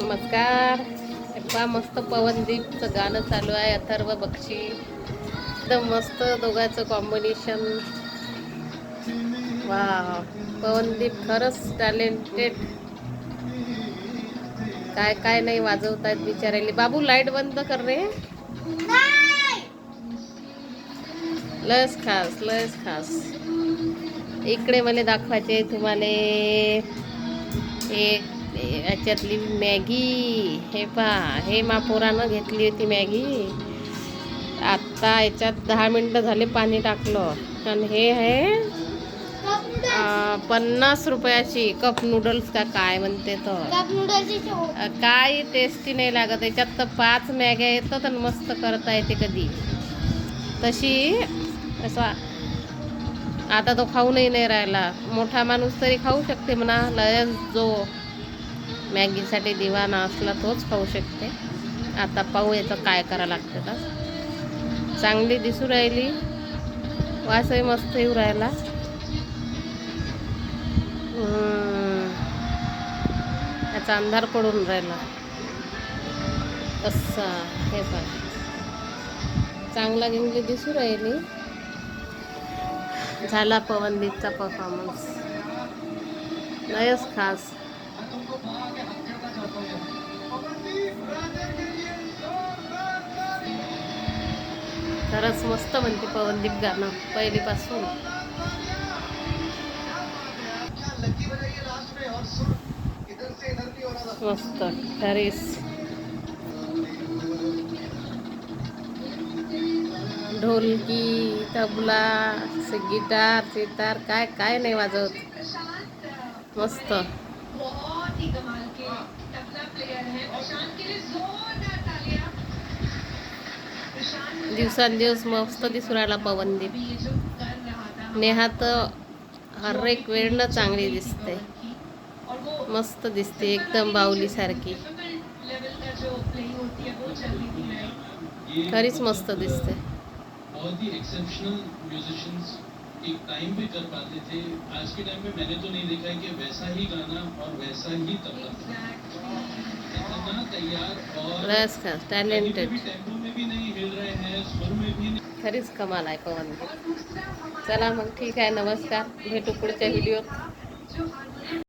नमस्कार. पहा मस्त पवनदीपचं गाणं चालू आहे अथर्व बक्षी. एकदम मस्त दोघांचं कॉम्बिनेशन वा पवनदीप खरंच टॅलेंटेड काय काय नाही वाजवतायत बिचारायला बाबू लाइट बंद कर रे. लस खास लस खास. इकडे मला दाखवायचे तुम्हाला. एक याच्यातली मॅगी. हे पहा हे मा पोरानं घेतली होती मॅगी. आत्ता याच्यात दहा मिनटं झाले पाणी टाकलं. आणि हे आहे पन्नास रुपयाची कप नूडल्स का काय म्हणते तर काय टेस्टी नाही लागत. याच्यात तर पाच मॅग्या येतात आणि मस्त करता येते कधी. तशी असा आता तो खाऊनही नाही राहिला. मोठा माणूस तरी खाऊ शकते म्हणा लयच जो मॅगीसाठी दिवाना असला तोच खाऊ शकते. आता पाहू याचं काय करा लागतं का. चांगली दिसू राहिली. वासही मस्त येऊ राहिला. याचा अंधार पडून राहिला. असा हे पण चांगला गिंगली दिसू राहिली. झाला पवनदीपचा परफॉर्मन्स लयच खास. खरंच मस्त म्हणते पवनदीप गाणं पहिलीपासून. मस्त खरीच. ढोलकी तबला से गिटार सितार काय काय नाही वाजवत. मस्त. बहुत ही कमाल के तबला प्लेयर हैं। प्रशांत के लिए जोरदार तालियां। दिवसांदिवस मस्त दिसू राहिला पवनदीप रहा था। नेहा तर हर एक वेळनं चांगली दिसते. मस्त दिसते एकदम बाहुलीसारखी है खरीच मस्त दिसते. ही एक टाइम पे कर पाते थे। आज के टाइम में मैंने तो नहीं देखा है कि वैसा ही गाना और वैसा ही तबला इतना तैयार और टॅलेंटेड टेंपो में भी नहीं हिल रहे हैं सुर में भी नहीं। खरीच कमाल आहे पवन चला मग ठीक है नमस्कार। भेटू पुढच्या व्हिडिओत